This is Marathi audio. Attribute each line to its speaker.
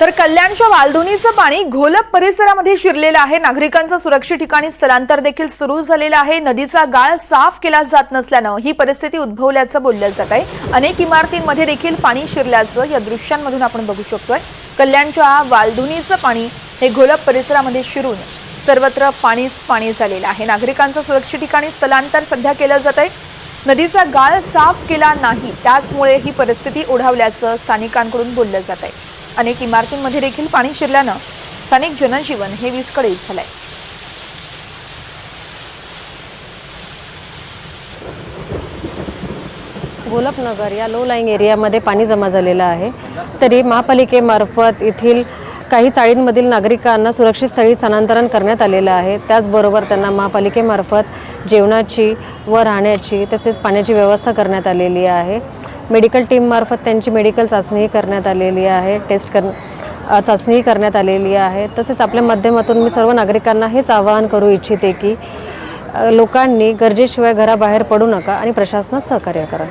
Speaker 1: तर कल्याणच्या वालधुनीचं पाणी घोलप परिसरामध्ये शिरलेलं आहे. नागरिकांचं सुरक्षित ठिकाणी स्थलांतर देखील सुरू झालेलं आहे. नदीचा गाळ साफ केला जात नसल्यानं ही परिस्थिती उद्भवल्याचं बोललं जात आहे. अनेक इमारतींमध्ये देखील पाणी शिरल्याचं या दृश्यांमधून आपण बघू शकतोय. कल्याणच्या वालधुनीचं पाणी हे घोलप परिसरामध्ये शिरून सर्वत्र पाणीच पाणी झालेलं आहे. नागरिकांचं सुरक्षित ठिकाणी स्थलांतर सध्या केलं जात आहे. नदीचा गाळ साफ केला नाही. त्याचमुळे ही परिस्थिती ओढावल्याचं स्थानिकांकडून बोललं जात आहे. अनेक इमारतींमध्ये देखील पाणी शिरल्यानं स्थानिक जनजीवन हे विस्कळीत झालंय.
Speaker 2: गोलपनगर या लो लाईंग एरियामध्ये पाणी जमा झालेलं आहे. तरी महापालिकेमार्फत येथील काही चाळींमधील नागरिकांना सुरक्षित स्थळी स्थानांतरण करण्यात आलेलं आहे. त्याचबरोबर त्यांना महापालिकेमार्फत जेवणाची व राहण्याची तसेच पाण्याची व्यवस्था करण्यात आलेली आहे. मेडिकल टीममार्फत त्यांची मेडिकल चाचणी करण्यात आलेली आहे टेस्ट कर चाचणीही चाचणी करण्यात आलेली आहे. तसेच आपल्या माध्यमातून मी सर्व नागरिकांना हेच आवाहन करू इच्छिते की लोकांनी गरजेशिवाय घराबाहेर पडू नका आणि प्रशासनात सहकार्य करा.